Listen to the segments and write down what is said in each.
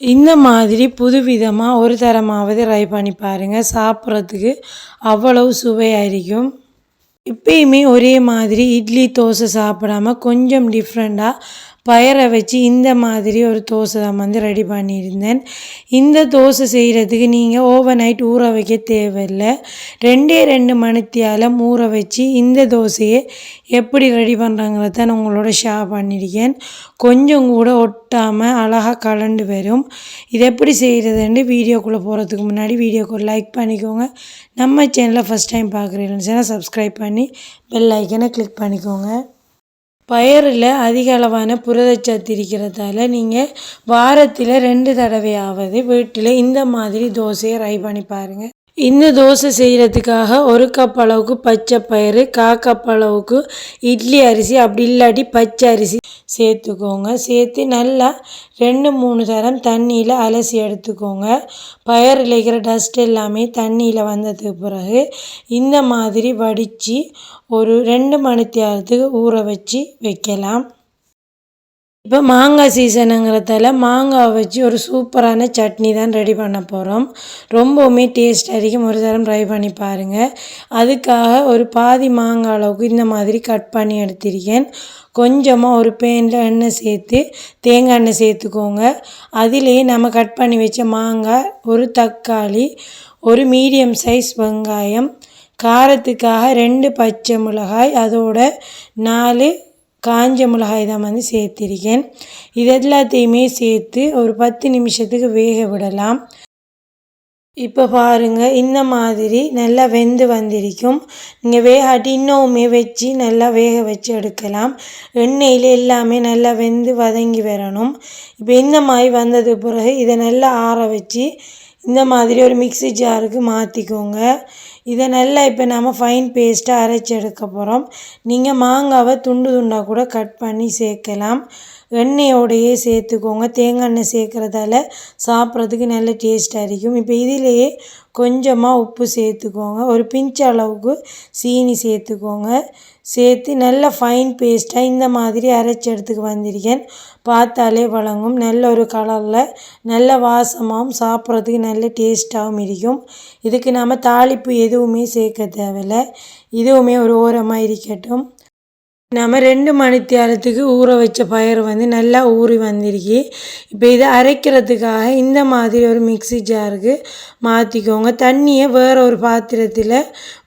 இந்த மாதிரி புதுவிதமாக ஒரு தரமாவது ட்ரை பண்ணி பாருங்கள் சாப்பிட்றதுக்கு அவ்வளவு சுவையாக இருக்கும் எப்பயுமே ஒரே மாதிரி இட்லி தோசை சாப்பிடாம கொஞ்சம் டிஃப்ரெண்ட்டாக பயரை வச்சு இந்த மாதிரி ஒரு தோசை தான் வந்து ரெடி பண்ணியிருந்தேன். இந்த தோசை செய்கிறதுக்கு நீங்கள் ஓவர் நைட் ஊற வைக்க தேவையில்லை. ரெண்டே ரெண்டு மணித்தியால் ஊற வச்சு இந்த தோசையை எப்படி ரெடி பண்ணுறாங்கிறத நான் உங்களோட ஷேர் பண்ணியிருக்கேன். கொஞ்சம் கூட ஒட்டாமல் அழகாக கலண்டு வரும். இது எப்படி செய்கிறதுன்னு வீடியோக்குள்ளே போகிறதுக்கு முன்னாடி வீடியோக்கு லைக் பண்ணிக்கோங்க. நம்ம சேனலை ஃபஸ்ட் டைம் பார்க்குறீங்கன்னு சப்ஸ்கிரைப் பண்ணி பெல் ஐக்கனை கிளிக் பண்ணிக்கோங்க. பயறில் அதிக அளவான புரதச்சத்து இருக்கிறதால நீங்கள் வாரத்தில் ரெண்டு தடவையாவது வீட்டில் இந்த மாதிரி தோசையை ட்ரை பண்ணி பாருங்கள் இந்த தோசை செய்கிறதுக்காக ஒரு கப் அளவுக்கு பச்சை பயிறு கா கப் அளவுக்கு இட்லி அரிசி அப்படி இல்லாட்டி பச்சை அரிசி சேர்த்துக்கோங்க. சேர்த்து நல்லா ரெண்டு மூணு தரம் தண்ணியில் அலசி எடுத்துக்கோங்க. பயரில் இருக்கிற டஸ்ட் எல்லாமே தண்ணியில் வந்ததுக்கு பிறகு இந்த மாதிரி வடித்து ஒரு ரெண்டு மணி நேரத்துக்கு ஊற வச்சு வைக்கலாம். இப்போ மாங்காய் சீசனுங்கிறதால மாங்காய் வச்சு ஒரு சூப்பரான சட்னி தான் ரெடி பண்ண போகிறோம். ரொம்பவுமே டேஸ்ட் அதிகம் ஒரு தரம் ட்ரை பண்ணி பாருங்கள் அதுக்காக ஒரு பாதி மாங்காய் அளவுக்கு இந்த மாதிரி கட் பண்ணி எடுத்திருக்கேன். கொஞ்சமாக ஒரு பேனில் எண்ணெய் சேர்த்து தேங்காய் எண்ணெய் சேர்த்துக்கோங்க. அதிலேயே நம்ம கட் பண்ணி வச்ச மாங்காய் ஒரு தக்காளி ஒரு மீடியம் சைஸ் வெங்காயம் காரத்துக்காக ரெண்டு பச்சை மிளகாய் அதோட நாலு காஞ்ச மிளகாய் தான் வந்து சேர்த்திருக்கேன். இது எல்லாத்தையுமே சேர்த்து ஒரு பத்து நிமிஷத்துக்கு வேக விடலாம். இப்போ பாருங்கள் இந்த மாதிரி நல்லா வெந்து வந்திருக்கும். நீங்கள் வேகாட்டி இன்னுமே வச்சு நல்லா வேக வச்சு எடுக்கலாம். எண்ணெயில் எல்லாமே நல்லா வெந்து வதங்கி வரணும். இப்போ இந்த மாதிரி வந்தது பிறகு இதை நல்லா ஆற வச்சு இந்த மாதிரி ஒரு மிக்சி ஜாருக்கு மாற்றிக்கோங்க இதை நல்லா இப்போ நம்ம ஃபைன் பேஸ்ட்டாக அரைச்சி எடுக்க போகிறோம் நீங்கள் மாங்காவை துண்டு துண்டாக கூட கட் பண்ணி சேர்க்கலாம். எண்ணெயோடையே சேர்த்துக்கோங்க. தேங்காய் எண்ணெய் சேர்க்குறதால சாப்பிட்றதுக்கு நல்ல டேஸ்ட்டாக இருக்கும். இப்போ இதிலேயே கொஞ்சமாக உப்பு சேர்த்துக்கோங்க. ஒரு பிஞ்ச் அளவுக்கு சீனி சேர்த்துக்கோங்க. சேர்த்து நல்ல ஃபைன் பேஸ்ட்டாக இந்த மாதிரி அரைச்சி எடுத்துக்கு வந்திருக்கேன். பார்த்தாலே வழங்கும். நல்ல ஒரு கலரில் நல்ல வாசமாகவும் சாப்பிட்றதுக்கு நல்ல டேஸ்ட்டாகவும் இருக்கும். இதுக்கு நாம் தாளிப்பு எதுவுமே சேர்க்க தேவையில்லை. இதுவுமே ஒரு ஓரமாக இருக்கட்டும். நம்ம ரெண்டு மணித்தியாரத்துக்கு ஊற வச்ச பயிர் வந்து நல்லா ஊறி வந்திருக்கு. இப்போ இதை அரைக்கிறதுக்காக இந்த மாதிரி ஒரு மிக்சி ஜாருக்கு மாற்றிக்கோங்க தண்ணியை வேறு ஒரு பாத்திரத்தில்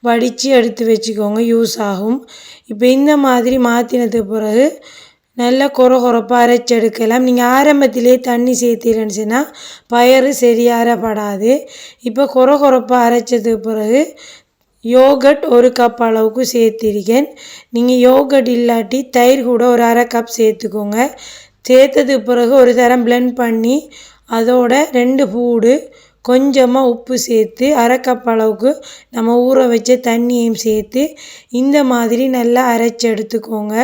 வடித்து எடுத்து வச்சுக்கோங்க. யூஸ் ஆகும். இப்போ இந்த மாதிரி மாற்றினதுக்கு பிறகு நல்லா கொர கொரப்பாக அரைச்சி எடுக்கலாம் நீங்கள் ஆரம்பத்திலே தண்ணி சேர்த்தீங்கன்னு சொன்னால் சரியாரப்படாது இப்போ கொர கொரப்பாக அரைச்சதுக்கு பிறகு யோகட் ஒரு கப் அளவுக்கு சேர்த்திருக்கேன். நீங்கள் யோகட் இல்லாட்டி தயிர் கூட ஒரு அரை கப் சேர்த்துக்கோங்க. சேர்த்ததுக்கு பிறகு ஒரு தரம் பிளெண்ட் பண்ணி அதோட ரெண்டு பூடு கொஞ்சமாக உப்பு சேர்த்து அரை கப் அளவுக்கு நம்ம ஊற வச்ச தண்ணியையும் சேர்த்து இந்த மாதிரி நல்லா அரைச்சி எடுத்துக்கோங்க.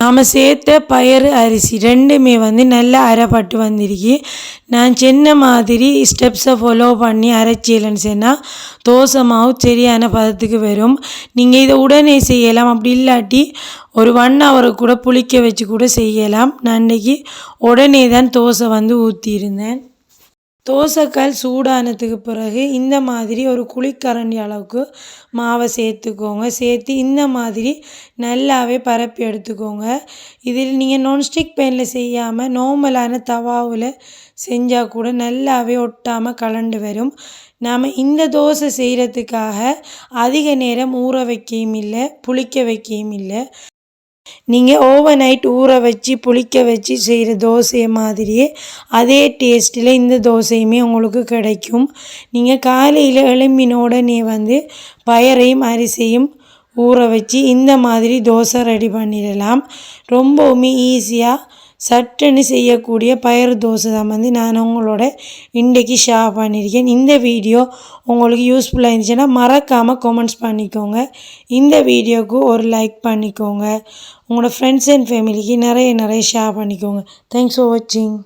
நாம் சேர்த்த பயறு அரிசி ரெண்டுமே வந்து நல்லா அரைப்பட்டு வந்திருக்கு. நான் சின்ன மாதிரி ஸ்டெப்ஸை ஃபாலோ பண்ணி அரைச்சியலன்னு சொன்னால் தோசை மாவு சரியான பதத்துக்கு வரும். நீங்கள் இதை உடனே செய்யலாம். அப்படி இல்லாட்டி ஒரு ஒன் ஹவரை கூட புளிக்க வச்சு கூட செய்யலாம். நான் இன்றைக்கி உடனே தான் தோசை வந்து ஊற்றியிருந்தேன் தோசைக்கல் சூடானதுக்கு பிறகு இந்த மாதிரி ஒரு குழிக்கரண்டி அளவுக்கு மாவை சேர்த்துக்கோங்க. சேர்த்து இந்த மாதிரி நல்லாவே பரப்பி எடுத்துக்கோங்க. இதில் நீங்கள் நான்ஸ்டிக் பேனில் செய்யாமல் நார்மலான தவாவில் செஞ்சால் கூட நல்லாவே ஒட்டாமல் கலண்டு வரும். நாம் இந்த தோசை செய்கிறதுக்காக அதிக நேரம் ஊற வைக்கவும் இல்லை புளிக்க வைக்கவும் இல்லை. நீங்கள் ஓவர் நைட் ஊற வச்சு புளிக்க வச்சு செய்கிற தோசையை மாதிரியே அதே டேஸ்ட்டில் இந்த தோசையுமே உங்களுக்கு கிடைக்கும். நீங்கள் காலையில் எலும்பினோடனே வந்து பயரையும் அரிசியும் ஊற வச்சு இந்த மாதிரி தோசை ரெடி பண்ணிடலாம். ரொம்பவுமே ஈஸியாக சட்டுன்னு செய்யக்கூடிய பயிர் தோசை தான். வந்து நான் உங்களோட இன்றைக்கு ஷேர் பண்ணியிருக்கேன். இந்த வீடியோ உங்களுக்கு யூஸ்ஃபுல்லாக இருந்துச்சுன்னா மறக்காமல் கமெண்ட்ஸ் பண்ணிக்கோங்க. இந்த வீடியோவுக்கு ஒரு லைக் பண்ணிக்கோங்க. உங்களோட ஃப்ரெண்ட்ஸ் அண்ட் ஃபேமிலிக்கு நிறைய நிறைய ஷேர் பண்ணிக்கோங்க. தேங்க்ஸ் ஃபார் வாட்சிங்